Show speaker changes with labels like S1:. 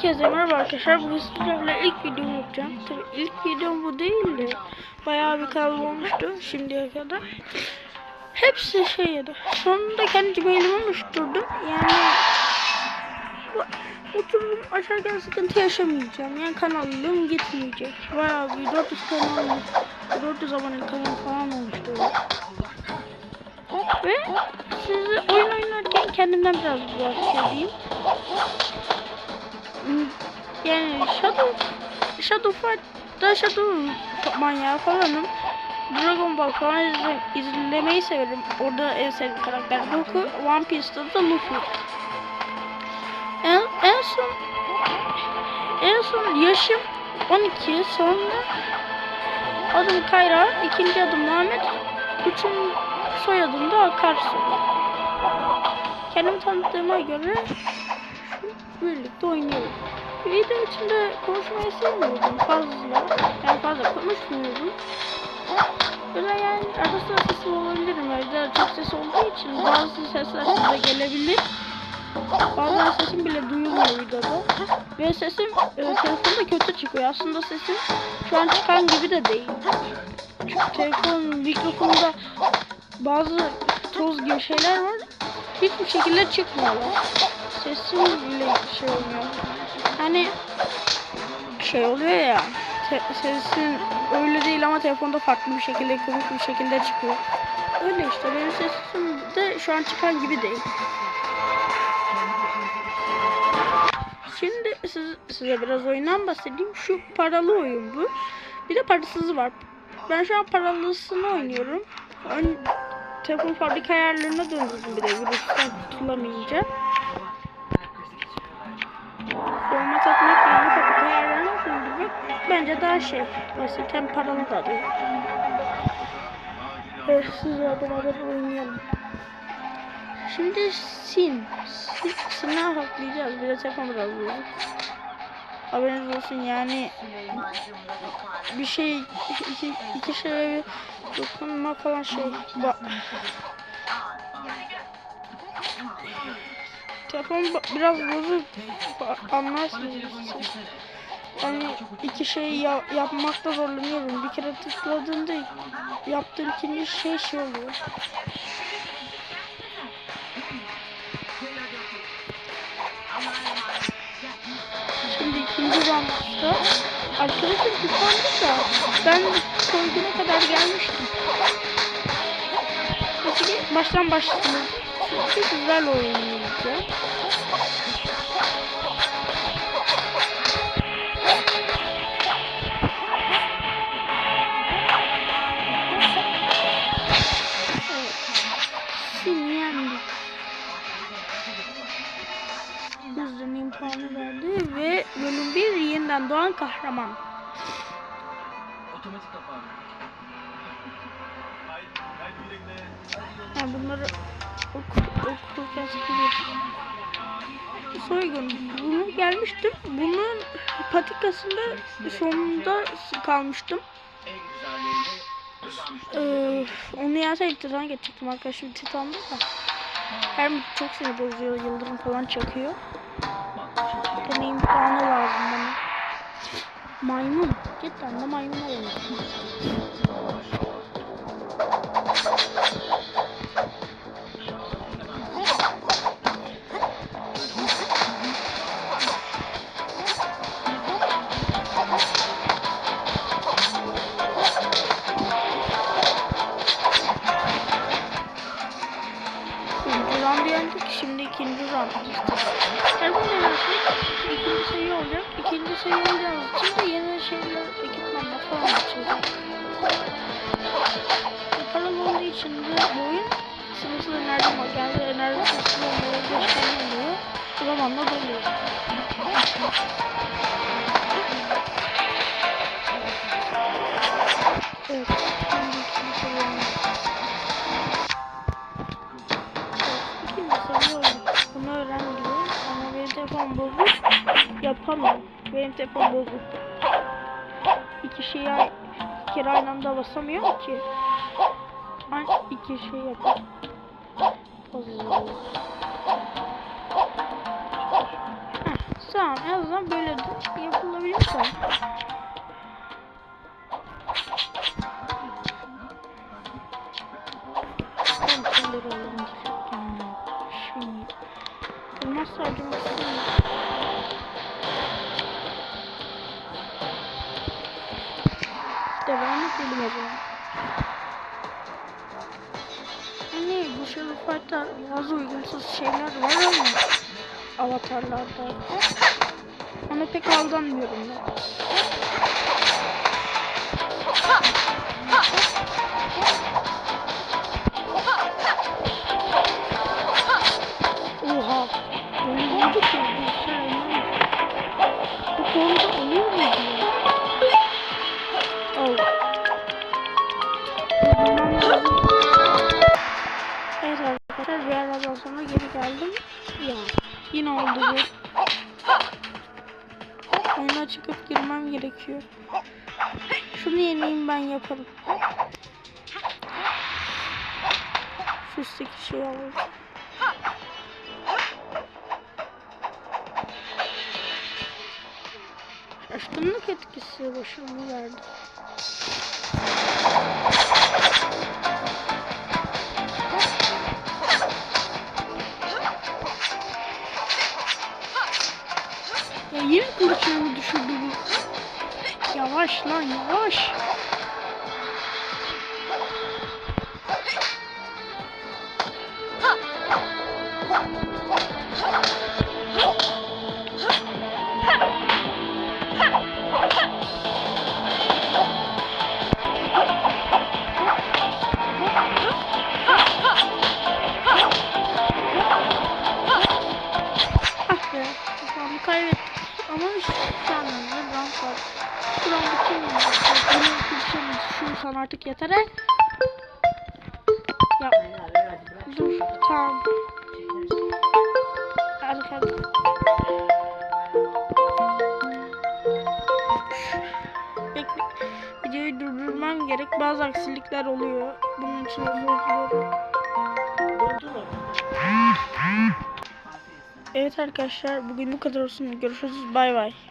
S1: Herkese merhaba arkadaşlar. Bugün sizlerle ilk videomu yapacağım. Tabii ilk videom bu değil de bayağı bir kanal olmuştu şimdiye kadar. Hepsi şey yedi. Sonunda kendi mailimi oluşturdum. Yani bu, açarken sıkıntı yaşamayacağım. Yani kanalım gitmeyecek. Bayağı bir 400 kanal 400 abone kanal falan olmuştu. Ve sizi oyun oynarken kendimden biraz bahsedeyim. Yani Shadow Shadow Fight'da Shadow manyağı falanım. Dragon Ball falan izle, izlemeyi severim. Orada en sevdiğim karakter Goku. One Piece'da da Luffy. En, en son en son yaşım 12 sonra adım Kayra, ikinci adım Muhammed, üçüncü soyadım da Akarsu. Kendimi tanıttığıma göre birlikte oynuyoruz. Video içinde konuşmayı sevmiyordum fazla. Yani fazla konuşmuyordum. Böyle yani arada sıra sesim olabilirim. Evde çok ses olduğu için bazı sesler size gelebilir. Bazen sesim bile duyulmuyor videoda. Ve sesim e, telefonda kötü çıkıyor. Aslında sesim şu an çıkan gibi de değil. Çünkü telefon mikrofonda bazı toz gibi şeyler var. Hiçbir şekilde çıkmıyorlar. Sesim bile şey oluyor. Hani şey oluyor ya sesin öyle değil ama telefonda farklı bir şekilde komik bir şekilde çıkıyor. Öyle işte benim sesim de şu an çıkan gibi değil. Şimdi siz, size biraz oyundan bahsedeyim. Şu paralı oyun bu. Bir de parasızı var. Ben şu an paralısını oynuyorum. Ön, telefon fabrika ayarlarına döndürdüm bir de virüsten kurtulamayınca. Bence daha şey basit hem paralı da değil. Evet sizle beraber oynayalım. Şimdi sin. sin Sin'e haklayacağız. Bir de telefon biraz bozuk. Haberiniz olsun yani bir şey iki, iki şeye bir dokunma falan şey bak telefon ba- biraz bozuk Ba- anlarsınız hani iki şeyi ya- yapmakta zorlanıyorum bir kere tıkladığımda yaptığım ikinci şey şey oluyor Şimdi ikinci roundda arkadaşım tıkandı da ben soyguna kadar gelmiştim. Peki baştan başlayalım. Çünkü sizlerle oynayacağım. Doğan kahraman.
S2: Otomatik kapağı.
S1: Yani bunları oku, okurken sıkılıyor. Soygun. Bunu gelmiştim. Bunun patikasında sonunda kalmıştım. Ee, onu yerseydim Titan'a geçecektim arkadaşım Titan'da da. Her çok sinir bozuyor. Yıldırım falan çakıyor. Deneyim puanı bana. Maymun. Cidden de maymun yendik. Şimdi ikinci round. Her bunu denersek ikinci sayı olacak. İkinci sayı şeyler, E, paralı olduğu için de bu oyun sınırsız enerji var. Kendi enerji sınırsız. Beş tane oluyor. O zaman da doluyor. Evet. Yapamam. Benim telefon bozuk. İki şeyi ay- iki kere aynı anda basamıyorum ki. An iki şey. Heh, Tamam en azından böyle yapılabilirse. Ben. Şimdi. Elmas harcamak istemiyorum. Zaman. Hani bu şerifata biraz uygunsuz şeyler var ama avatarlarda. Ona pek aldanmıyorum ben. Oha. Gerekiyor. Şunu yeneyim ben yaparım. Şu üstteki şeyi alalım. Şaşkınlık etkisi başımı verdi. Düşürürsen artık yeter he. Dur tamam. Hadi hadi. Bekle. Videoyu durdurmam gerek. Bazı aksilikler oluyor. Bunun için özür dilerim. Evet arkadaşlar bugün bu kadar olsun. Görüşürüz. Bay bay.